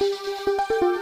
Música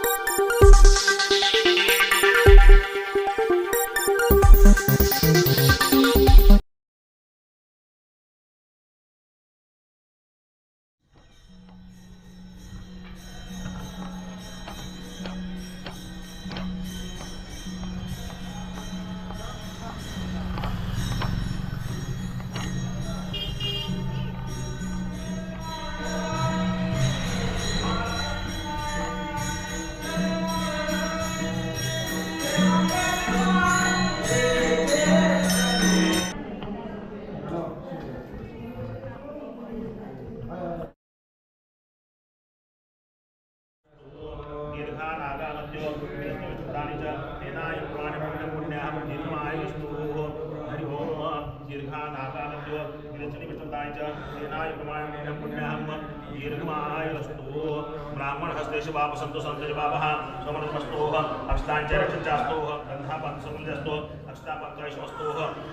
ब्राह्मणहस्तेषु वापसन्तु सन्तजवापः समनमस्तोः अक्षताञ्च रक्षञ्चास्तोः गन्धापन्तसमुल्यस्तोः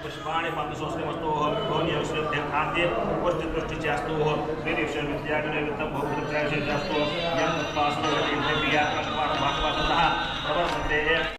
पुष्पाणि पन्तसंस्कृमस्तोः भवनीयविश्वद्यखाद्ये पुष्टिपुष्टिच्यास्तोः श्रीदेश्वरविद्यागणवित्तं भौतिकत्रायशेषास्तोः यं तत्पासनः प्रवर्तन्ते।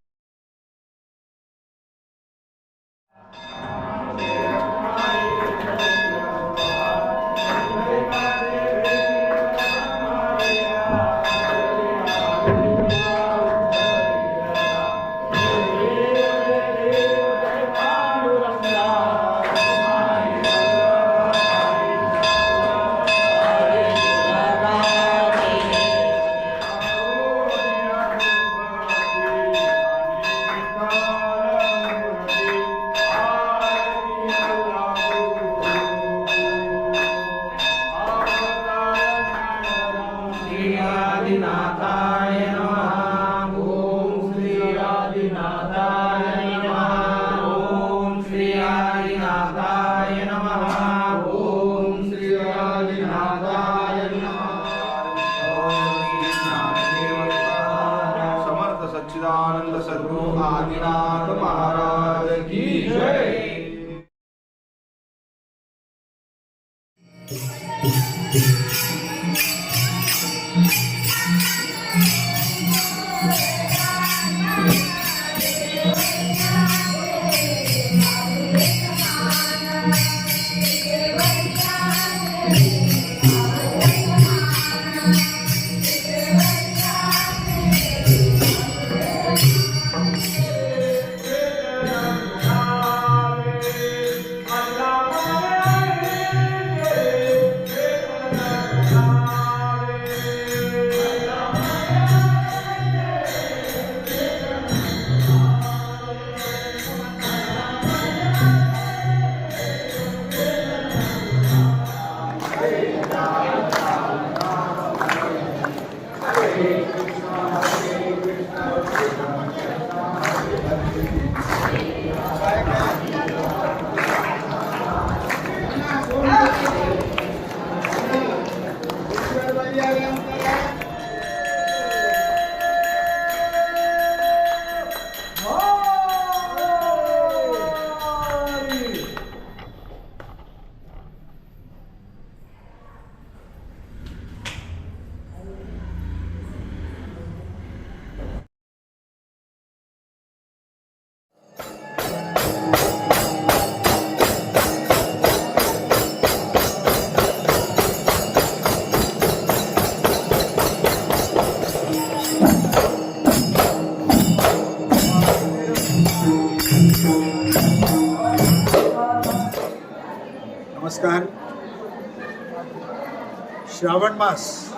श्रावण मास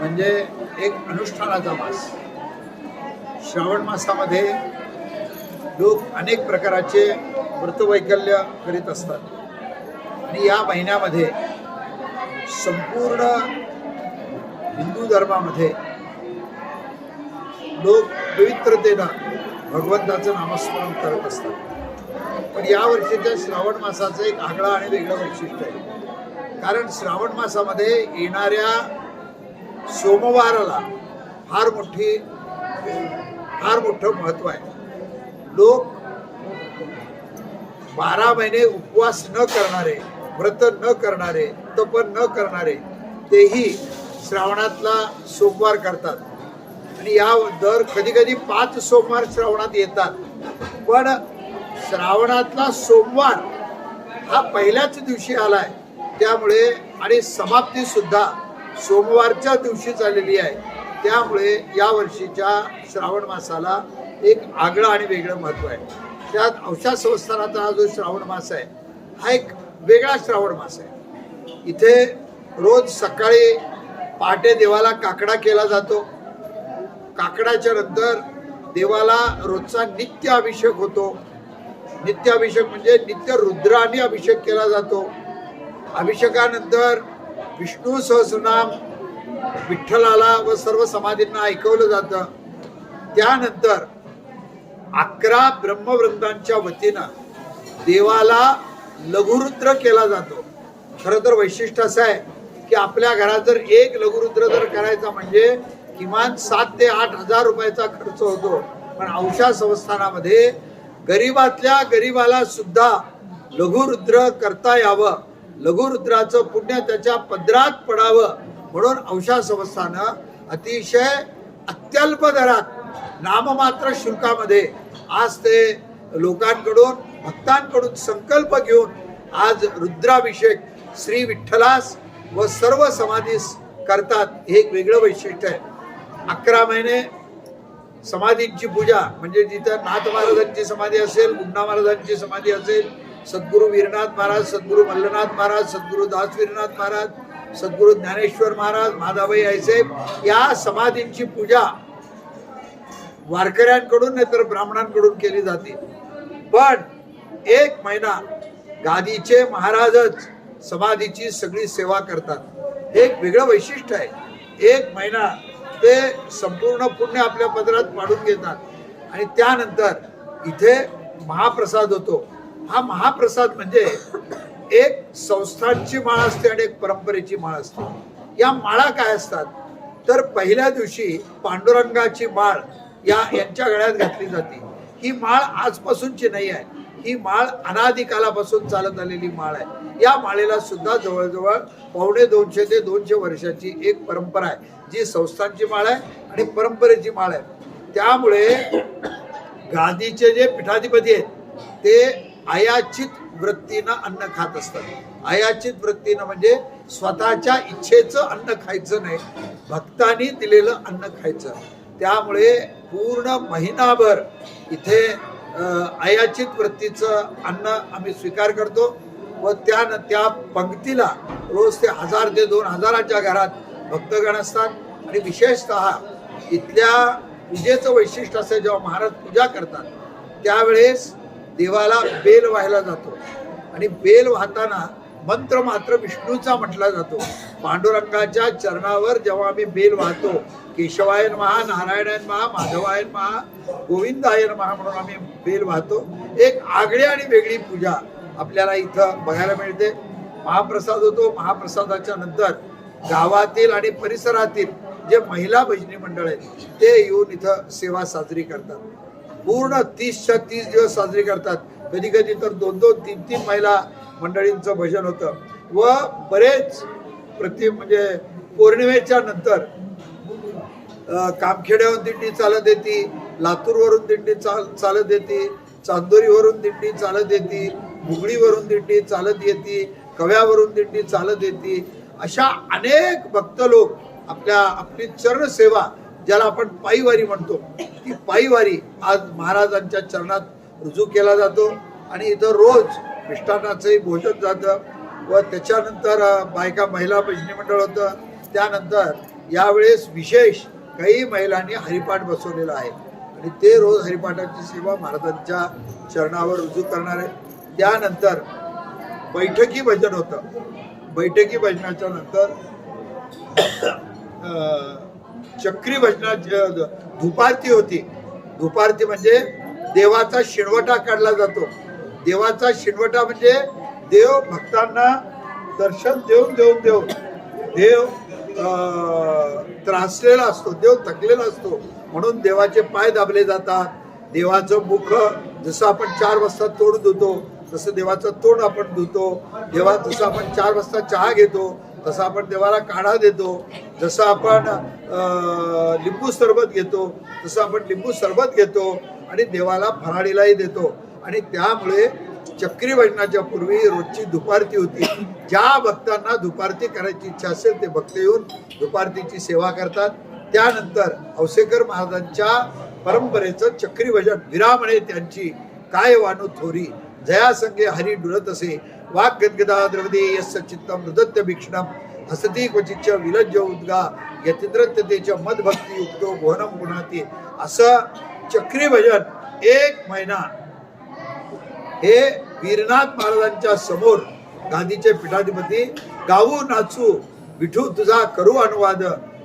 म्हणजे एक अनुष्ठानाचा मास. श्रावण मासामध्ये लोक अनेक प्रकाराचे व्रतवैकल्य करीत असतात. आणि या महिन्यामध्ये संपूर्ण हिंदू धर्मामध्ये लोक पवित्रतेनं भगवंताचं नामस्मरण करत असतात. पण या वर्षीच्या श्रावण मासाचं एक आगळा आणि वेगळं वैशिष्ट्य आहे. कारण श्रावण मासामध्ये येणाऱ्या सोमवाराला फार मोठी फार मोठं महत्त्व आहे. लोक बारा महिने उपवास न करणारे व्रत न करणारे तप न करणारे तेही श्रावणातला सोमवार करतात. आणि या दर कधी कधी पाच सोमवार श्रावणात येतात. पण श्रावणातला सोमवार हा पहिल्याच दिवशी आलाय. त्यामुळे आणि समाप्ती सुद्धा सोमवारच्या दिवशी झालेली आहे. त्यामुळे या वर्षीच्या श्रावण मासाला एक आगळं आणि वेगळं महत्त्व आहे. त्यात औषध संस्थानाचा हा जो श्रावण मास आहे हा एक वेगळा श्रावण मास आहे. इथे रोज सकाळी पहाटे देवाला काकडा केला जातो. काकडाच्या नंतर देवाला रोजचा नित्य अभिषेक होतो. नित्य अभिषेक म्हणजे नित्य रुद्राने अभिषेक केला जातो. अभिषेकानंतर विष्णू सहस्रनाम विठ्ठलाला व सर्व समाधींना ऐकवलं जातं. त्यानंतर अकरा ब्रह्मवृंदांच्या वतीनं देवाला लघुरुद्र केला जातो. खरं तर वैशिष्ट्य असं आहे की आपल्या घरात जर एक लघुरुद्र जर करायचा म्हणजे किमान सात ते आठ हजार रुपयाचा खर्च होतो. पण औषा संस्थानामध्ये गरीबातल्या गरीबाला सुद्धा लघुरुद्र करता यावं. लघुरुद्राचं पुण्य त्याच्या पदरात पडावं म्हणून अंशा संस्थानं अतिशय अत्यल्प दरात नाममात्र शुल्कामध्ये आज ते लोकांकडून भक्तांकडून संकल्प घेऊन आज रुद्राभिषेक श्री विठ्ठलास व सर्व समाधीस करतात. हे एक वेगळं वैशिष्ट्य आहे. अकरा महिने समाधींची पूजा म्हणजे जिथं नाथ महाराजांची समाधी असेल गुंडा महाराजांची समाधी असेल सद्गुरू वीरनाथ महाराज सद्गुरू मल्लनाथ महाराज सद्गुरू दास वीरनाथ महाराज सद्गुरू ज्ञानेश्वर महाराज माधाबाई आयसेब या समाधींची पूजा वारकऱ्यांकडून नाहीतर ब्राह्मणांकडून केली जाते. पण एक महिना गादीचे महाराजच समाधीची सगळी सेवा करतात. एक वेगळं वैशिष्ट्य आहे. एक महिना ते संपूर्ण पुण्य आपल्या पदरात पाडून घेतात. आणि त्यानंतर इथे महाप्रसाद होतो. हा महाप्रसाद म्हणजे एक संस्थांची माळ असते आणि एक परंपरेची माळ असते. या माळा काय असतात? तर पहिल्या दिवशी पांडुरंगाची माळ या यांच्या गळ्यात घातली जाते. ही माळ आजपासूनची नाही आहे. ही माळ अनादिकालापासून चालत आलेली माळ आहे. या माळेला सुद्धा जवळजवळ पावणे दोनशे ते दोनशे वर्षाची एक परंपरा आहे जी संस्थांची माळ आहे आणि परंपरेची माळ आहे. त्यामुळे गादीचे जे पीठाधिपती आहेत ते आयाचित वृत्तीनं अन्न खात असतात. आयाचित वृत्तीनं म्हणजे स्वतःच्या इच्छेचं अन्न खायचं नाही भक्तांनी दिलेलं अन्न खायचं. त्यामुळे पूर्ण महिनाभर इथे अयाचित आयाचित वृत्तीचं अन्न आम्ही स्वीकार करतो व त्यानं त्या पंक्तीला रोज ते हजार ते दोन हजाराच्या घरात भक्तगण असतात. आणि विशेषतः इथल्या पूजेचं वैशिष्ट्य असं जेव्हा महाराज पूजा करतात त्यावेळेस देवाला बेल व्हायला जातो. आणि बेल वाहताना मंत्र मात्र विष्णूचा म्हटला जातो. पांडुरंगाच्या चरणावर जेव्हा आम्ही बेल वाहतो केशवायन महा नारायणायन महा माधवायन महा गोविंदायन महा म्हणून आम्ही बेल वाहतो. एक आगळी आणि वेगळी पूजा आपल्याला इथं बघायला मिळते. महाप्रसाद होतो. महाप्रसादाच्या नंतर गावातील आणि परिसरातील जे महिला भजनी मंडळ आहेत ते येऊन इथं सेवा साजरी करतात. पूर्ण तीसच्या तीस दिवस साजरी करतात. कधी कधी तर दोन दोन तीन तीन महिला मंडळींचं भजन होतं. व बरेच प्रति म्हणजे पौर्णिमेच्या नंतर कामखेड्यावरून दिंडी चालत येते लातूरवरून दिंडी चाल चालत येते चांदोरीवरून दिंडी चालत येते मुगळीवरून दिंडी चालत येते कव्यावरून दिंडी चालत येते. अशा अनेक भक्त लोक आपल्या आपली चरण सेवा ज्याला आपण पायीवारी म्हणतो. ती पायीवारी आज महाराजांच्या चरणात रुजू केला जातो आणि इथं रोज मिष्टानाचंही भोजन जातं व त्याच्यानंतर बायका महिला भजनी मंडळ होतं. त्यानंतर यावेळेस विशेष काही महिलांनी हरिपाठ बसवलेला आहे. आणि ते रोज हरिपाठाची सेवा महाराजांच्या चरणावर रुजू करणार आहे त्यानंतर बैठकी भजन होतं. बैठकी भजनाच्या नंतर चक्री भजनाची धुपारती होती. धुपारती म्हणजे देवाचा शिणवटा काढला जातो. देवाचा शिणवटा म्हणजे देव भक्तांना दर्शन देऊन देऊन देऊन. देव त्रासलेला असतो देव थकलेला असतो. म्हणून देवाचे पाय दाबले जातात. देवाचं मुख जसं आपण चार वाजता तोंड धुतो तसं देवाचं तोंड आपण धुतो. देवा जसं आपण चार वाजता चहा घेतो तसं आपण देवाला काढा देतो. जसं आपण लिंबू सरबत घेतो तसं आपण लिंबू सरबत घेतो आणि देवाला फराळीलाही देतो. आणि त्यामुळे चक्रीभजनाच्या पूर्वी रोजची दुपारती होती. ज्या भक्तांना दुपारती करायची इच्छा असेल ते भक्त येऊन दुपारतीची सेवा करतात. त्यानंतर औसेकर महाराजांच्या परंपरेचं चक्री विराम विरामणे त्यांची काय वाणू थोरी जया संगे हरी डुलत असे वाग्गद्गदा गदगदा द्रवदे यस्य चित्तम हृदत्य भीक्षणम हसती क्वचिच्च विलज्ज उद्गा। यतिद्रत्यतेच्या मदभक्ती युक्तो भुवनम गुणाती। असं चक्री भजन एक महिना। हे वीरनाथ महाराजांच्या समोर गांधीचे पीठाधिपती गाऊ नाचू विठू तुझा करू अनुवाद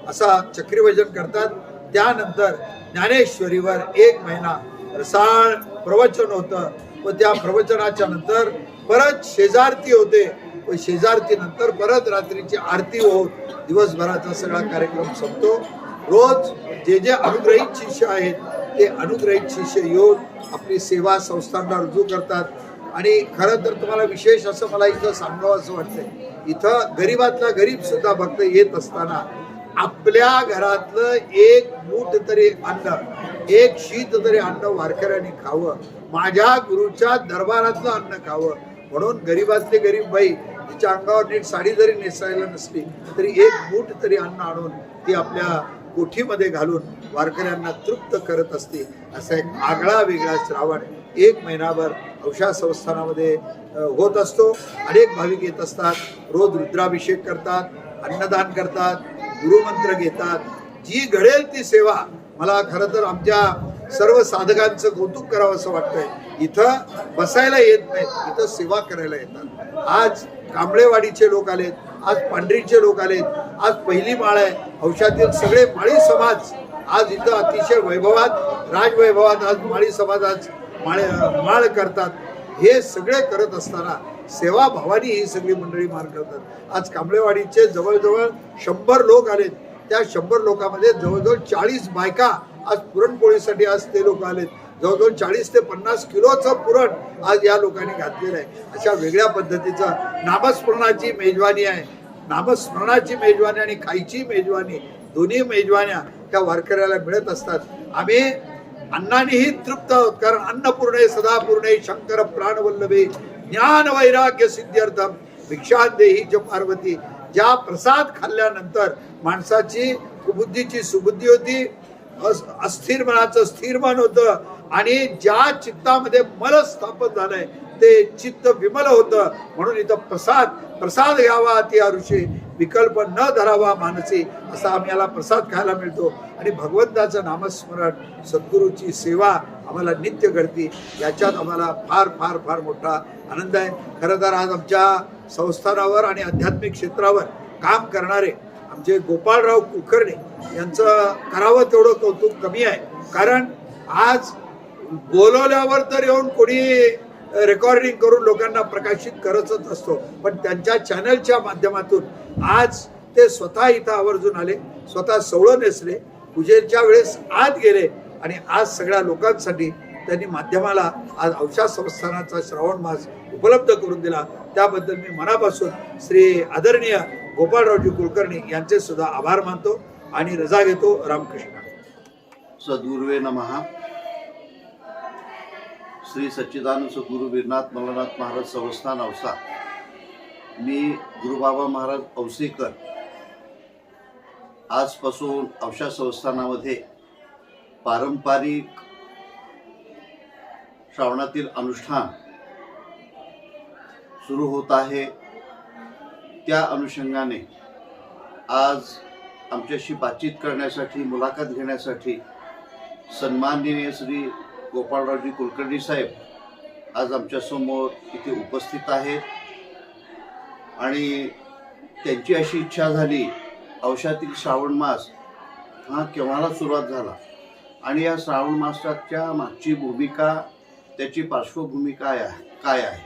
असा चक्रीभजन करतात। त्यानंतर ज्ञानेश्वरीवर एक महिना रसाळ प्रवचन होतं। व त्या प्रवचनाच्या नंतर परत शेजारती होते. व शेजारती नंतर परत रात्रीची आरती होत दिवसभराचा सगळा कार्यक्रम संपतो. रोज जे जे अनुग्रहित शिष्य आहेत ते अनुग्रहित शिष्य येऊन आपली सेवा संस्थांना रुजू करतात. आणि खरं तर तुम्हाला विशेष असं मला इथं सांगावं असं वाटतंय. इथं गरीबातला गरीब सुद्धा भक्त येत असताना आपल्या घरातलं एक मूठ तरी अन्न एक शीत तरी अन्न वारकऱ्यांनी खावं माझ्या गुरुच्या दरबारातलं अन्न खावं म्हणून गरीबातले गरीब बाई तिच्या अंगावर नीट साडी जरी नेसायला नसली तरी एक मूठ तरी अन्न आणून ती आपल्या कोठीमध्ये घालून वारकऱ्यांना तृप्त करत असते असा एक आगळा वेगळा श्रावण एक महिनाभर औषा संस्थानामध्ये होत असतो. अनेक भाविक येत असतात रोज रुद्राभिषेक करतात अन्नदान करतात गुरुमंत्र घेतात. जी घडेल ती सेवा मला खरं तर आमच्या सर्व साधकांचं कौतुक करावं असं वाटतंय. इथं बसायला येत नाहीत इथं सेवा करायला येतात. आज कांबळेवाडीचे लोक आलेत आज पांढरीचे लोक आलेत आज पहिली माळ आहे. औषधातील सगळे माळी समाज आज इथं अतिशय वैभवात राजवैभवात आज माळी समाज आज माळे माळ करतात. हे सगळे करत असताना सेवा भावानी ही सगळी मंडळी मार करतात आज कांबळेवाडीचे जवळजवळ शंभर लोक आलेत. त्या शंभर लोकांमध्ये जवळजवळ चाळीस बायका आज पुरणपोळीसाठी आज ते लोक आलेत. जवळजवळ चाळीस ते पन्नास किलोचं पुरण आज या लोकांनी घातलेलं आहे. अशा वेगळ्या पद्धतीचं नामस्मरणाची मेजवानी आहे. नामस्मरणाची मेजवानी आणि खायची मेजवानी दोन्ही मेजवान्या त्या वारकऱ्याला मिळत असतात. आम्ही अन्नानेही तृप्त आहोत कारण अन्नपूर्णे सदापूर्णे शंकर प्राणवल्लभे ज्ञान वैराग्य सिद्ध्यर्थम भिक्षादेही च पार्वती ज्या प्रसाद खाल्ल्यानंतर माणसाची कुबुद्धीची सुबुद्धी होती अस्थिर मनाचं स्थिर मन होतं आणि ज्या चित्तामध्ये मल स्थापन झालंय ते चित्त विमल होतं. म्हणून इथं प्रसाद प्रसाद घ्यावा ती ऋषी. विकल्प न धरावा मानसी असा आम्हाला प्रसाद खायला मिळतो. आणि भगवंताचं नामस्मरण सद्गुरूची सेवा आम्हाला नित्य घडती. याच्यात आम्हाला फार फार फार मोठा आनंद आहे. खरं तर आज आमच्या संस्थानावर आणि आध्यात्मिक क्षेत्रावर काम करणारे आमचे गोपाळराव कुलकर्णी यांचं करावं तेवढं कौतुक कमी आहे. कारण आज बोलवल्यावर तर येऊन कोणी रेकॉर्डिंग करून लोकांना प्रकाशित करतच असतो. पण त्यांच्या चॅनलच्या माध्यमातून आज ते स्वतः इथं आवर्जून आले स्वतः सवळं नेसले पूजेच्या वेळेस आत गेले आणि आज सगळ्या लोकांसाठी त्यांनी माध्यमाला आज औषध संस्थानाचा श्रावण मास उपलब्ध करून दिला. त्याबद्दल मी मनापासून श्री आदरणीय गोपाळरावजी कुलकर्णी यांचे सुद्धा आभार मानतो आणि रजा घेतो रामकृष्ण. सदुर्वे नमहा श्री सच्चिदानंद सद्गुरु वीरनाथ मल्हारनाथ महाराज संस्थान औसा. मी गुरुबाबा महाराज औसेकर आजपासून औषा संस्थानामध्ये पारंपरिक श्रावणातील अनुष्ठान सुरू होत आहे. त्या अनुषंगाने आज आमच्याशी बातचीत करण्यासाठी मुलाखत घेण्यासाठी सन्माननीय श्री गोपाळरावजी कुलकर्णी साहेब आज आमच्यासमोर इथे उपस्थित आहेत. आणि त्यांची अशी इच्छा झाली औषधातील श्रावण मास हा केव्हाला सुरुवात झाला? आणि या श्रावण मासाच्या मागची भूमिका त्याची पार्श्वभूमी काय आहे? काय आहे?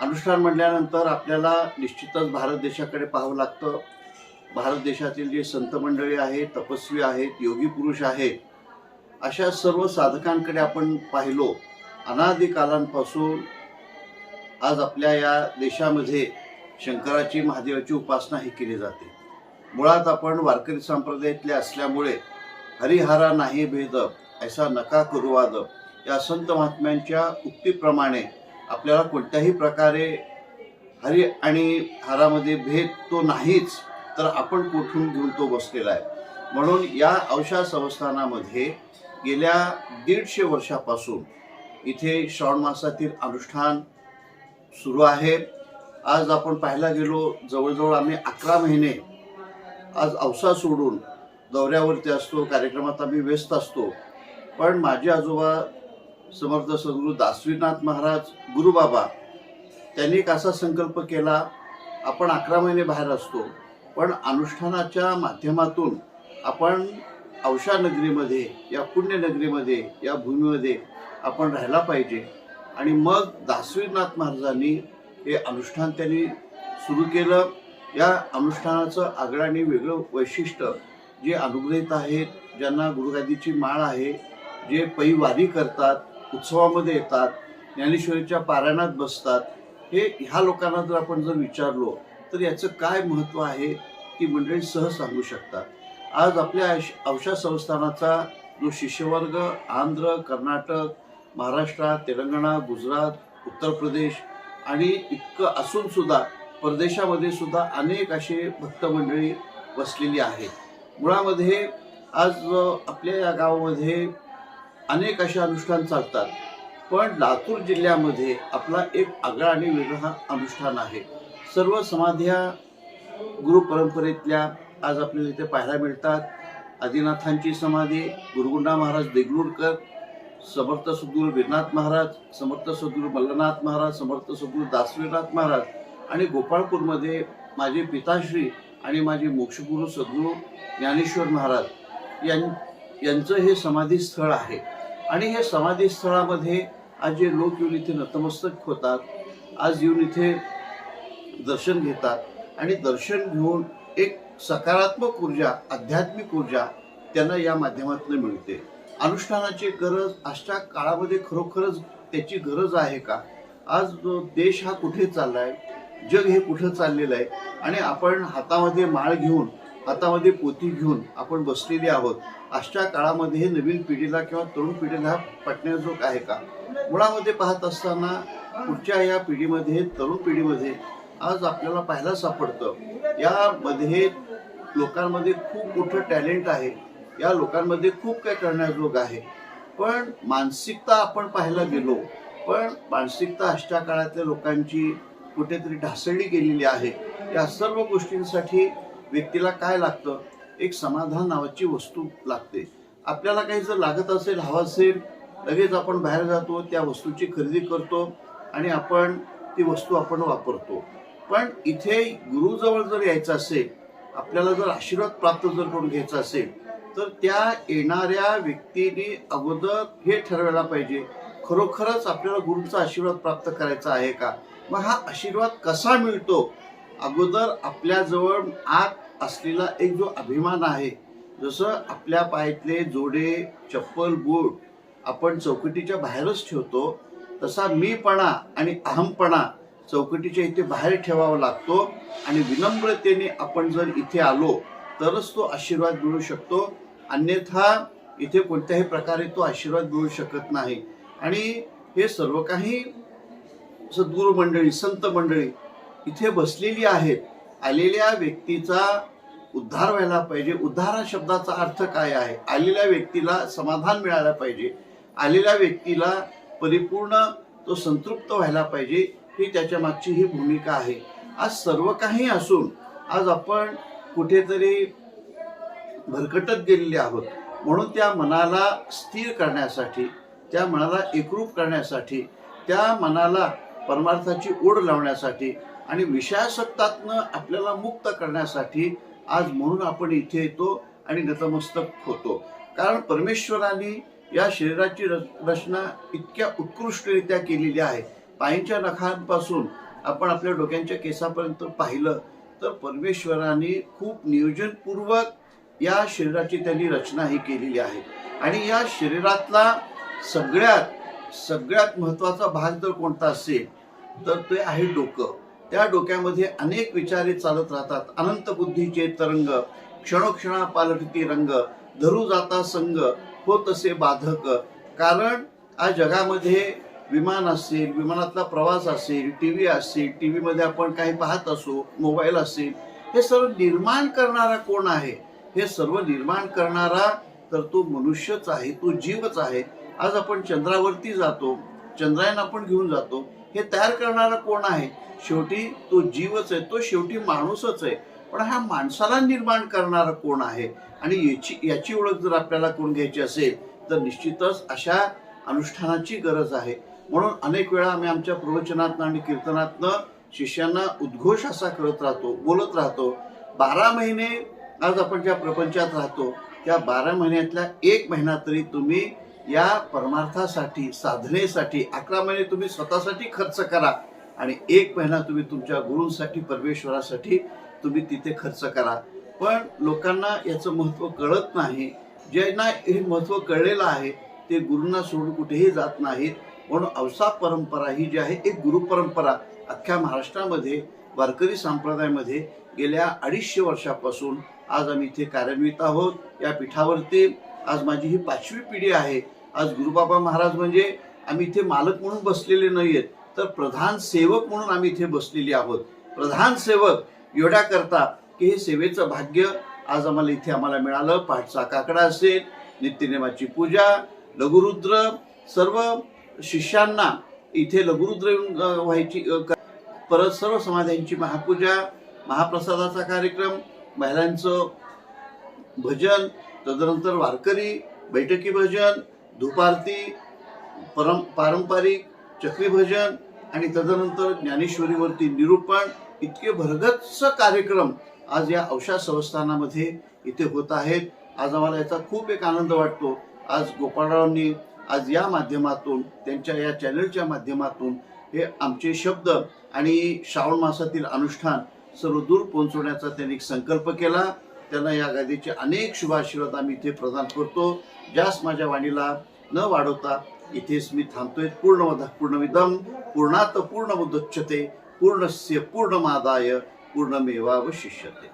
अनुष्ठान म्हटल्यानंतर आपल्याला निश्चितच भारत देशाकडे पाहावं लागतं. भारत देशातील जे संत मंडळी आहेत तपस्वी आहेत योगी पुरुष आहेत अशा सर्व साधकांकडे आपण पाहिलो. अनादी कालांपासून आज आपल्या या देशामध्ये शंकराची महादेवाची उपासना ही केली जाते. मुळात आपण वारकरी संप्रदायातले असल्यामुळे हरिहरा नाही भेद ऐसा नका करू वाद या संत महात्म्यांच्या उक्तीप्रमाणे आपल्याला कोणत्याही प्रकारे हरी आणि हारामध्ये भेद तो नाहीच तर आपण कुठून घेऊन तो बसलेला आहे? म्हणून या अवशा संस्थानामध्ये गेल्या दीडशे वर्षापासून इथे श्रावण मासातील अनुष्ठान सुरू आहे. आज आपण पाहायला गेलो जवळजवळ आम्ही अकरा महिने आज अवसा सोडून दौऱ्यावरती असतो कार्यक्रमात आम्ही व्यस्त असतो. पण माझे आजोबा समर्थ सद्गुरू दासवीनाथ महाराज गुरुबाबा त्यांनी एक असा संकल्प केला आपण अकरा महिने बाहेर असतो पण अनुष्ठानाच्या माध्यमातून आपण औषा नगरीमध्ये या पुण्यनगरीमध्ये या भूमीमध्ये आपण राहायला पाहिजे. आणि मग दासवीनाथ महाराजांनी हे अनुष्ठान त्यांनी सुरू केलं. या अनुष्ठानाचं आगळाने वेगळं वैशिष्ट्य जे अनुग्रहित आहेत ज्यांना गुरुगादीची माळ आहे जे पैवारी करतात उत्सवामध्ये येतात ज्ञानेश्वरीच्या पारायणात बसतात हे ह्या लोकांना जर आपण जर विचारलो तर याचं काय महत्त्व आहे ती मंडळी सहज सांगू शकतात? आज आपल्या अवशा संस्थानाचा जो शिष्यवर्ग आंध्र कर्नाटक महाराष्ट्र तेलंगणा गुजरात उत्तर प्रदेश आणि इतकं असून सुद्धा परदेशामध्ये सुद्धा अनेक असे भक्त मंडळी बसलेली आहेत. मुळामध्ये आज आपल्या या गावामध्ये अनेक असे अनुष्ठान चालतात. पण लातूर जिल्ह्यामध्ये आपला एक आगळा आणि वेगळा हा अनुष्ठान आहे. सर्व समाध्या गुरु परंपरेतल्या आज आपल्याला इथे पाहायला मिळतात. आदिनाथांची समाधी गुरुगुंडा महाराज देगलूरकर समर्थ सद्गुरू वीरनाथ महाराज समर्थ सद्गुरू मल्लनाथ महाराज समर्थ सद्गुरू दासवीरनाथ महाराज आणि गोपाळपूरमध्ये माझे पिताश्री आणि माझे मोक्षगुरू सद्गुरू ज्ञानेश्वर महाराज यां यांचं हे समाधी स्थळ आहे. आणि हे समाधी स्थळामध्ये आज जे लोक येऊन इथे नतमस्तक होतात आज येऊन इथे दर्शन घेतात आणि दर्शन घेऊन एक सकारात्मक ऊर्जा आध्यात्मिक ऊर्जा त्यांना या माध्यमातून मिळते. अनुष्ठानाची गरज आजच्या काळामध्ये खरोखरच त्याची गरज आहे का? आज देश हा कुठे चालला आहे जग हे कुठं चाललेलं आहे? आणि आपण हातामध्ये माळ घेऊन हातामध्ये पोती घेऊन आपण बसलेले आहोत. आजच्या काळामध्ये हे नवीन पिढीला किंवा तरुण पिढीला पटण्याजोग आहे का? मुळामध्ये पाहत असताना पुढच्या या पिढीमध्ये तरुण पिढीमध्ये आज आपल्याला पाहायला सापडतं. यामध्ये लोकांमध्ये खूप मोठं टॅलेंट आहे. या लोकांमध्ये खूप काय करण्याजोग आहे. पण मानसिकता आपण पाहायला गेलो पण मानसिकता आजच्या काळातल्या लोकांची कुठेतरी ढासळली गेलेली आहे. या सर्व गोष्टींसाठी व्यक्तीला काय लागतं? एक समाधान नावाची वस्तू लागते. आपल्याला काही जर लागत असेल हवं असेल लगेच आपण बाहेर जातो त्या वस्तूची खरेदी करतो आणि आपण ती वस्तू आपण वापरतो. पण इथे गुरुजवळ जर यायचं असेल आपल्याला जर आशीर्वाद प्राप्त जर करून घ्यायचा असेल तर त्या येणाऱ्या व्यक्तीने अगोदर हे ठरवायला पाहिजे खरोखरच आपल्याला गुरुचा आशीर्वाद प्राप्त करायचा आहे का? मग हा आशीर्वाद कसा मिळतो? अगोदर आपल्याजवळ आत असलेला एक जो अभिमान आहे जसं आपल्या पायातले जोडे चप्पल बूट आपण चौकटीच्या बाहेरच ठेवतो तसा मीपणा आणि अहमपणा चौकटीच्या इथे बाहेर ठेवावा लागतो आणि विनम्रतेने आपण जर इथे आलो तरच तो आशीर्वाद मिळू शकतो. अन्यथा इथे कोणत्याही प्रकारे तो आशीर्वाद मिळू शकत नाही. आणि हे सर्व काही सद्गुरू मंडळी संत मंडळी इथे बसलेली आहेत. आलेल्या व्यक्तीचा उद्धार व्हायला पाहिजे. उद्धार हा शब्दाचा अर्थ काय आहे? आलेल्या व्यक्तीला समाधान मिळायला पाहिजे. आलेल्या व्यक्तीला परिपूर्ण तो संतृप्त व्हायला पाहिजे ही त्याच्या मागची ही भूमिका आहे. आज सर्व काही असून आज आपण कुठेतरी भरकटत गेलेले आहोत. म्हणून त्या मनाला स्थिर करण्यासाठी त्या मनाला एकरूप करण्यासाठी त्या मनाला परमार्थाची ओढ लावण्यासाठी आणि विषयासक्तातनं आपल्याला मुक्त करण्यासाठी आज म्हणून आपण इथे येतो आणि नतमस्तक होतो. कारण परमेश्वराने या शरीराची रच- रचना इतक्या उत्कृष्टरित्या केलेली आहे. पायींच्या नखांपासून आपण आपल्या डोक्यांच्या केसापर्यंत पाहिलं तर परमेश्वराने खूप नियोजनपूर्वक या शरीराची त्यांनी रचना ही केलेली आहे. आणि या शरीरातला सगळ्यात सगळ्यात महत्त्वाचा भाग जर कोणता असेल तर ते आहे डोकं. त्या डोक्यामध्ये अनेक विचारे चालत राहतात. अनंत बुद्धीचे तरंग क्षणोक्षणा पालटती रंग धरू जाता संग हो तसे बाधक. कारण आज जगामध्ये विमान असेल विमानातला प्रवास असेल टी व्ही असेल टी व्हीमध्ये आपण काही पाहत असू मोबाईल असेल हे सर्व निर्माण करणारा कोण आहे? हे सर्व निर्माण करणारा तर तो मनुष्यच आहे तो जीवच आहे. आज आपण चंद्रावरती जातो चंद्रायन आपण घेऊन जातो. हे तयार करणारा कोण आहे? शेवटी तो जीवच आहे तो शेवटी माणूसच आहे. पण ह्या माणसाला निर्माण करणारा कोण आहे? आणि याची याची ओळख जर आपल्याला कोण घ्यायची असेल तर निश्चितच अशा अनुष्ठानाची गरज आहे. म्हणून अनेक वेळा आम्ही आमच्या प्रवचनातनं आणि कीर्तनातनं शिष्यांना उद्घोष असा करत राहतो बोलत राहतो. बारा महिने आज आपण ज्या प्रपंचात राहतो त्या बारा महिन्यातल्या एक महिना तरी तुम्ही या परमार्थासाठी साधनेसाठी अकरा महिने तुम्ही स्वतःसाठी खर्च करा आणि एक महिना तुम्ही तुमच्या गुरूंसाठी परमेश्वरासाठी तुम्ही तिथे खर्च करा. पण लोकांना याचं महत्त्व कळत नाही. ज्यांना हे महत्त्व कळलेलं आहे ते गुरूंना सोडून कुठेही जात नाहीत. म्हणून अवसा परंपरा ही जी आहे एक गुरु परंपरा अख्ख्या महाराष्ट्रामध्ये वारकरी संप्रदायामध्ये गेल्या अडीचशे वर्षापासून आज आम्ही इथे कार्यान्वित आहोत. या पीठावरती आज माझी ही पाचवी पिढी आहे. आज गुरुबाबा महाराज म्हणजे आम्ही इथे मालक म्हणून बसलेले नाही आहेत तर प्रधान सेवक म्हणून आम्ही इथे बसलेले आहोत. प्रधान सेवक एवढ्या करता की हे सेवेचं भाग्य आज आम्हाला इथे आम्हाला मिळालं. पाठचा काकडा असेल नित्यनेमाची पूजा लघुरुद्र सर्व शिष्यांना इथे लघुरुद्र येऊन व्हायची परत सर्व समाध्यांची महापूजा महाप्रसादाचा कार्यक्रम महिलांचं भजन तदनंतर वारकरी बैठकी भजन दुपारती परम पारंपरिक चक्रीभजन आणि तदनंतर ज्ञानेश्वरीवरती निरूपण इतके भरगच्च कार्यक्रम आज या अवशा संस्थानामध्ये इथे होत आहेत. आज आम्हाला याचा खूप एक आनंद वाटतो. आज गोपाळरावांनी आज या माध्यमातून त्यांच्या या चॅनलच्या माध्यमातून हे आमचे शब्द आणि श्रावण मासातील अनुष्ठान सर्व दूर पोहोचवण्याचा त्यांनी एक संकल्प केला. त्यांना या गादीचे अनेक शुभाशीर्वाद आम्ही इथे प्रदान करतो. ज्यास माझ्या वाणीला न वाढवता इथेच मी थांबतोय. पूर्ण पूर्णविदम पूर्णात पूर्णमुदच्यते पूर्णस्य पूर्णमादाय पूर्णमेवावशिष्यते.